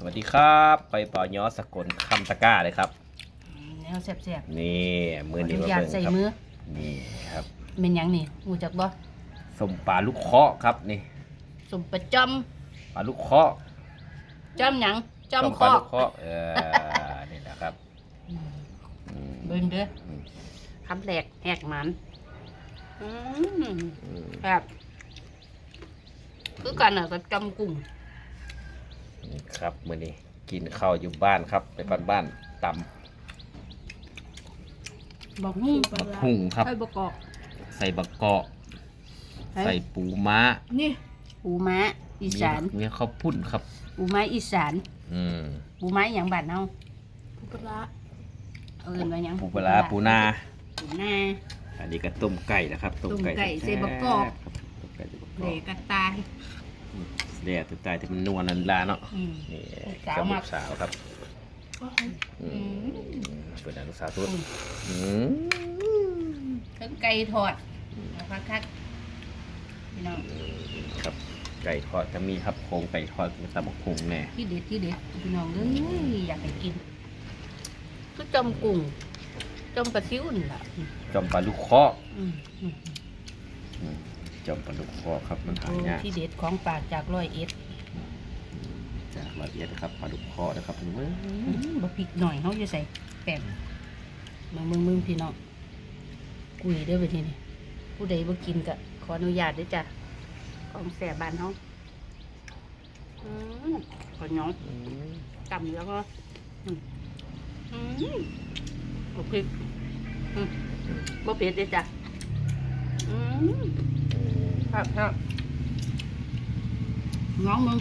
สวัสดีครับไปปอยอสกลคำตะกร้าเลยครับ แนวแซ่บนี่มือๆนี้อมานุญาตเบิ่งใส่ครับมือนี่ครับเป็นหยังนี่หูจักบ่สมปลาลูกเคาะครับนี่สมประจอมปลาลูกเคาะจอมหยังจอมปคลาอลูกเคาะเออนี่นะครับอืมเบิ่งเด้ออืมคำแรกแหกมันอืมอืมครับคือกันน่ะกับจอมกุ้งนี่ ครับมือนี้กินข้าวอยู่บ้านครับไปบ้านบ้านตบอกฮู้ำบักหุ่งครับค่อยบ่กอกใส่บักเกาะ ใส่ปูม้านี่ปูม้าอีสานมีข้าวปุ้นครับ ปูม้าอีสานอืมปูม้าหยังบ้านเฮาปูปลาเอิ้นว่าหยังปูปลาร้าปูนา ปูนา อันนี้ก็ต้มไก่นะครับต้มไก่ต้มไก่ใส่บักกอกต้มไก่ใส่บักกเดอกกระตาย เรียกตัวตายที่มันนวลนันลาเนาะอืม นี่ลูกสาวกับมาลูกสาวครับอืมเป็นลูกสาวทุกอืมทั้งไก่ทอดเอาคักคักพี่น้องครับไก่ทอดจะมีครับโครงไก่ทอดกับตะบกพุงแน่ที่เด็ดที่เด็ดพี่น้องเอ้ยอยากไปกินคือจอมกุ้งจอมปลาซิวนี่ล่ะจอมปลาลูกเคาะอืมอืมอืม จอมปลาลูกเคาะครับมันหาโอ้ยากที่เด็ดของปากจากร้อยเอ็ดจากละเอียดนะครับปลาลูกเคาะนะครับเว้ยอืมบ่พริกหน่อยเขาจะใส่แป้งมึงมึงมึงพี่น้องกุยเด้อไปทีนี้ผู้ใดบ่กินก็ขออนุญาตเด้วยจ้ะของแสบบ้านเฮาอืมขอหยองอืมจำแล้วก็อืมอืมโอเคอืมบ่เผ็ดเลยจ้ะอืม ครับครับน้องมึง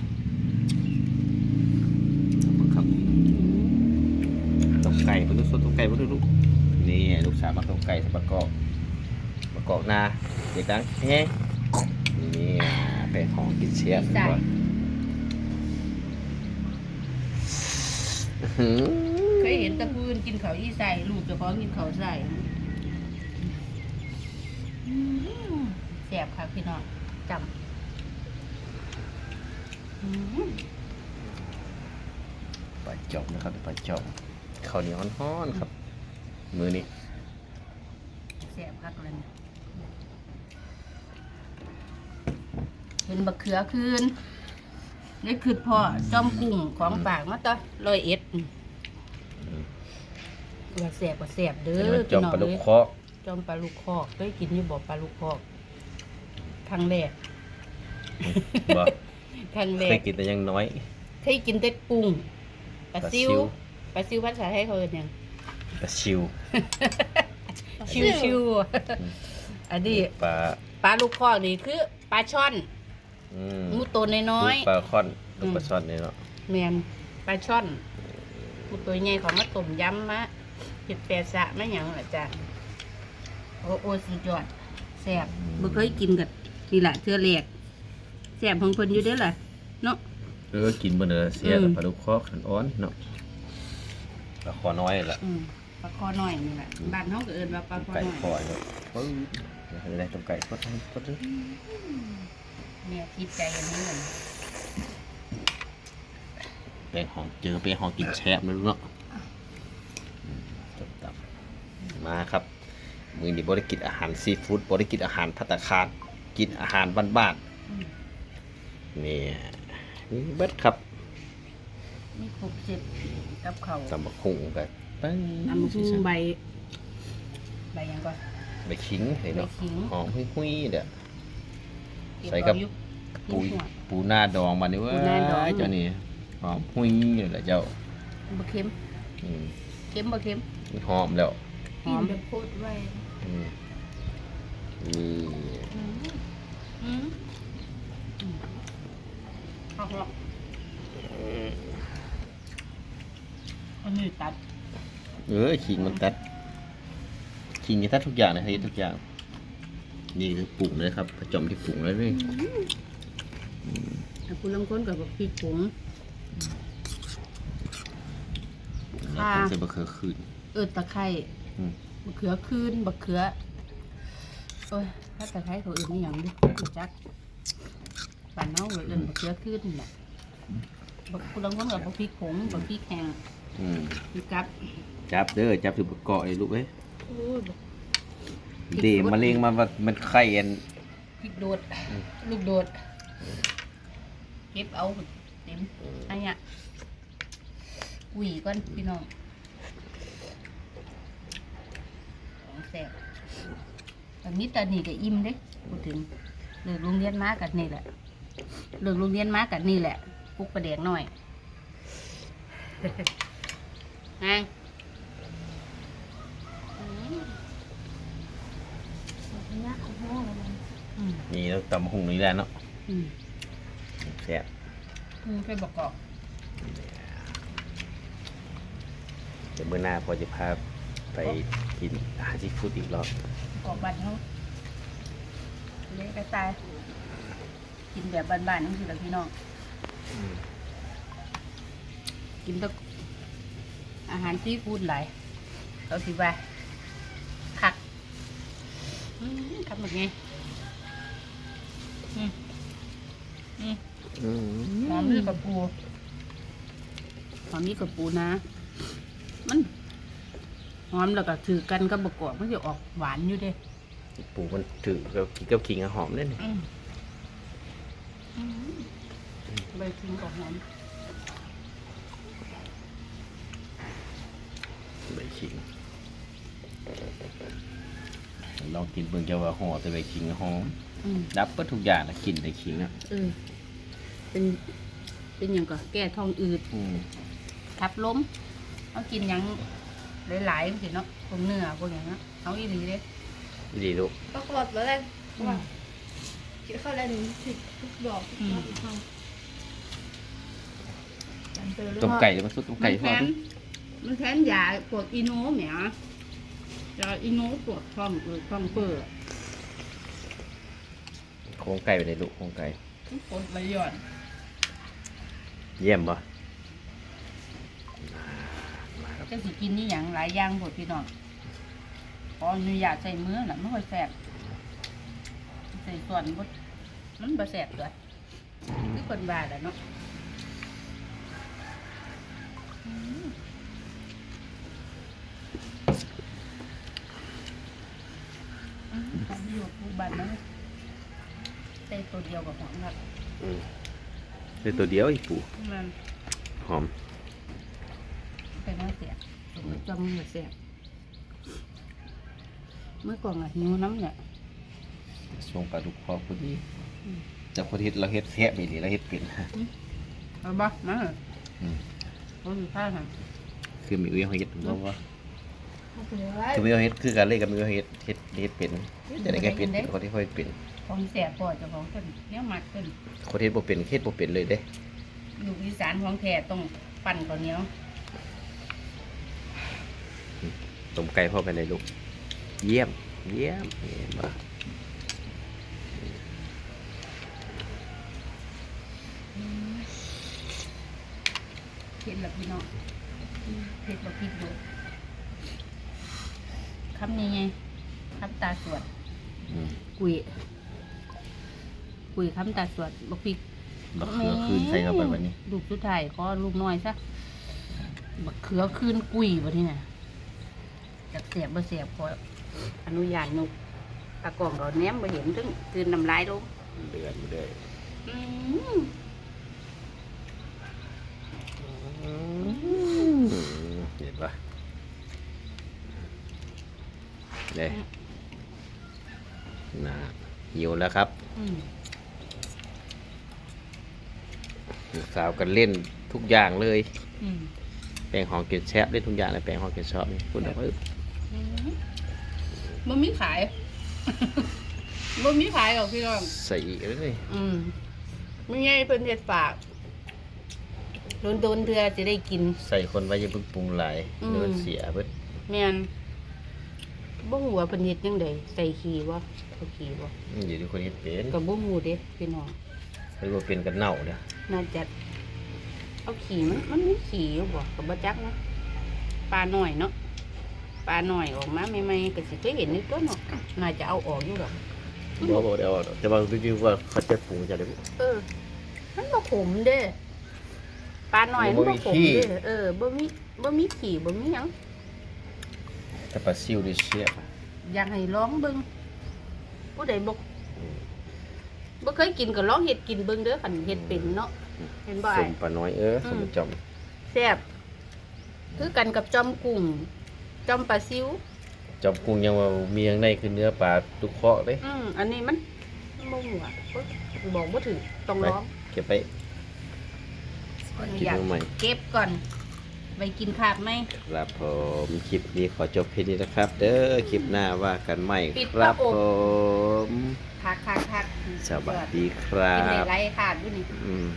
ครับต้มไก่ไปดูสดต้มไก่ไปดูลูกนี่ลูกสาวมาต้มไก่ใส่ประกอบประกอบนาเด็กดังเฮ้นี่เป็นของกินเชียบก่อนอื้อหือเคยเห็นแตะพื้นกินเขาวอีใส่ลูกเจะพ้าของกินเขาวใส่อืม แสบค่ะพี่น้องจำอืมปลาจอมนะครับปลาจอมข้าวเหนียวฮ้อนๆครับ มือนี้แสบคักเลยเนี่ยเห็นบักเขือคืนนี่คือพ่อจอมกุ้งของปากมาต่อร้อยเอ็ดอืมว่าแสบว่าแสบเด้อจอมปลาลูกพี่น้งเคาะจอมปลาลูกคอกเคยกินอยู่บ่ปลาลูกคอก ครั้งแรกบ่ครั้งแรเคยกกินแต่ยังน้อย เคยกินแต่กุ้งปลาซิวปลาซิว ปลาซิวภาษาไทยเขาเรียกหยัง ปลาชิว ชิวชิวอันนี้ปลาปลาลูกคอกนี่คือปลาช่อนอืมหมูตัวน้อยลูกปลาค่อนลูกอืมปลาช่อนนี่เนาะๆแมนปลาช่อนหมูตัวใหญ่เขามาต้มยำมาเห็ดแปะสะมาหยังล่ะจ้ะโอ้โอ้สุดยอดแซ่บบ่เคยกินกับ นี่แหละเทื่อแรกแซ่บของเพิ่นอยู่เด้อล่ะเนาะเออกินบ่เด้อเสียอืมกับปลาลูกเคาะขันอ้อนเนาะปลาคอน้อยล่ะอืมปลาคอน้อยนี่แหละบ้านเฮาก็เอิ้นว่าปลาคอไก่น้อยคอเนาะปึ้งเดี๋ยวจะได้ต้มไก่ก็ทำก็ทแม่คิดใจอันนี้เหมือนำเป็นของเจอเป็นของกินแช่บไม่รู้เนาะอืมต้มตับมาครับ มือนี้บริกินอาหารซีฟู้ดบริกินอาหารพัตตาคาร กินอาหารบ้านๆนี่นี่เบิดครับนี่ครบเสร็จกับเขาวสำบักหุ่งกับตึ้งน้ำหูใบใบหยังก่อนใบขิงเห็นเนาะใบขิงหอมหุ้ยๆเด้อเก็บใส่กับเอาอยู่ปูกินหัวปูหน้าดองมานี่เว้ยปูหน้าดองเจ้านี่หอมหุ้ยเลยแหละเจ้าบะเค็มอืมเค็มบะเค็มหอมแล้วหอมแบบโคตรไวอืมนี่ อืมอืมอืม เอาเหรออันนี้ตัด เออขิงมันตัดขิงนี่ตัดทุกอย่างนะเฮ้ยทุกอย่าง นี่คือปรุงเลยครับผจมที่ปรุงเลยนี่แต่คุณลำค้นกับบักพริกผงปรุงแล้วค่ะผมจะบะเขือคืน เออตะไคร้อืมบักเขือคืนบักเขือโอ้ยถ้าตะไคร้เขาอื่นไม่หยังดิรู้จัก ป่านเน่าเลยเอินบักเขือคืนนี่แหละบักคุณลังคนกับบักพริกผงบักพริกแห้งอืมพริกกับจับเด้อจับถือเกาะไอ้ลูกเอ้ยโอ้ยเดมะเร็งมันว่ามันไข่อันพริกโดด ลูกโดด เก็บเอาเต็มอันเนี้ยกุยก่อนพี่น้องของแซ่บตอนนี้ตอนนี้ก็อิ่มเด้พูดถึงเลิกโรงเรียนมากันนี่แหละ เลิกโรงเรียนมากันนี่แหละปลุกประเด็กหน่อยไงอืมอืมนี่เราตำหุงนี่แหละเนาะอืมแซ่บอืมไปบอกกอกเดี๋ยวมื้อหน้าพอจะพาไปกินอาหารซีฟู้ดอีกรอบกอกบ้านเขาเลี้ยงกระต่าย กินแบบบ้านๆนี่สิละพี่น้องกินแตอาหารซีฟู้ดหลายเราสิว่าคักอืมทำแบบไงอืมอืมอืมหอมนี่กับปูหอมนี่กับปูนะ มันหอมแล้วก็ถือกันกับบกอกมันจะออกหวานอยู่เด้ ปูมันถือกับกินกับขิงอะหอมเลยนี่อืมอืม ใบทิ้งกับหอมใบขิงลองกินเบิ่งจะว่าห่อแต่ใบขิงหอมอืมดับก็ทุกอย่างนะกินแต่ขิงอะเออเป็น เป็นอย่างก็แก้ท้องอืดอืมทับล้มเอากินหยังหลายๆสิเนาะพวกเนื้อพวกอย่างเนาะเอาอีหลีเด้ดีลูกก็กดเลยว่า คิดเข้าแล้วนี้ผิดทุกดอกอืมทุกห้องมันเจอต้มไก่แล้วมันสุดต้มไก่ทอดมันแทนมันแทนยาปวดอีโนแหมยาอีโนปวดท้องอืดท้องเฟ้อโครงไก่ไปเลยลูกโครงไก่มันปวดระย่อนเยี่ยมปะจะสิกินนี่อย่างหลายอย่างหมดพี่น้องขออนุญาตใส่มือน่ะไม่ค่อยแสบใส่ส่วนบดมันบ่แสบเลยคือคนบ้าแหละเนาะอืมอืมหอมอยู่ปูบันนะใส่ตัวเดียวกับหอมครับอืมเป็นตัวเดียวอีกปูมันหอมเป็นน้ำเสียจำมือเสียเมื่อก่อนอะหิวน้ำเนี่ย ทรงปลาดุกพอพอดีอืมจากพอทิศเราเฮ็ดแซ่บอีหลีเราเฮ็ดเป็นเอาบ่มาเถอะอืมโอ้ยข้าวหันคือมีอุ้ยเขาเฮ็ดบ่ว่าเอาไปเลยคือมีเขาเฮ็ดคือการเล่นกับมีเขาเฮ็ดเฮ็ดเฮ็ดเป็นจะได้แค่เป็นคนที่เขาเฮ็ดเป็นของแสบปอดเจ้าของคนเนี้ยมักขึ้นคนที่เฮ็ดบ่เป็นเฮ็ดบ่เป็นเลยเด้อยู่อีสานของแท้ต้องปั่นข้าวเหนียวต้มไก่พ่อไปเลยลูกเยี่ยม เยี่ยมเยี่ยม ว่ะเผ็ดแบบพี่น้องเผ็ดแบบพริกดูคำนี้ไงคำตาสวดอืมกุยกุยคำตาสวดบักพริกบักเขือคืนใส่เข้าไปวันนี้ลูกสุดท้ายขอลูกน้อยซะบักเขือคืนกุยวันนี้น่ะจากเสียบบ่เสียบขออนุญาตนุกตากล่องเราแนมบ่เห็นถึงคืนน้ำลายลงเดือนเดือนอืม ห็นปะเลยน่าหิวแล้วครับอืมลูกสาวกันเล่นทุกอย่างเลยอืมแปลงหองเกล็ดแชบเล่นทุกอย่างเลยแปลงหองเกล็ดชอบนี่คุณเอาไว้อืมบ่มีขายบ่มีขายหรอกพี่น้องใส่อีกเลยอืมไม่ไงเพิ่นเฮ็ดฝาก โดนโดนๆเทื่อจะได้กิน ใส่คนไว้อยังเพิ่งปรุงหลายอืม เดี๋ยวมันเสียเพิ่นแม่นบ่ฮู้ว่าเพิ่นเฮ็ดจังไดใส่ขี้บ่เอาขี้บ่มันอยู่ที่คนเฮ็ดเป็นก็บ่ฮู้เด้พี่น้องหรือว่าเป็นกันเน่าเนี่ยน่าจะเอาขี้มันมันมีขี้อยู่บ่ก็บ่จักนะปลาน้อยเนาะปลาน้อยออกมาใหม่ๆก็สิเคยเห็นนี่ตัวเนาะน่าจะเอาออกอยู่ดอก บอกบอกเดี๋ยวแต่ว่าดูๆว่าเขาจะปรุงจะได้บ่เออ มันบ่ขมเด้ ปลาหน่อยบ่มันมีบ่ขมขี้เด้อเออบ่มีบ่มีขี้บ่มีหยังแต่ปลาซิวนี่เสียบอยากให้ลองเบิ่งผู้ใดบ่บ่เคยกินก็ลองเฮ็ดกินเบิ่งเด้อคันเฮ็ดเป็นเนาะเห็นบ่สอ้ายมปลาน้อยเออสมจอมแซ่บคือกันกับจอมกุ้งจอมปลาซิว จอมกุ้งยังว่ามีอย่างในคือเนื้อปลาตุกเคาะเด้อืมอันนี้มันบ่หัวบอกบ่ถึงต้องไปลองเก็บไป กินอยากมาใหม่เก็บก่อนไปกินขาดไหมครับผมคลิปนี้ขอจบแค่นี้นะครับ เด้อคลิปหน้าว่ากันใหม่ปิดครับพระอบผมพักพักพักสวัสดีครักินในบไรขาดอยู่นี่อืม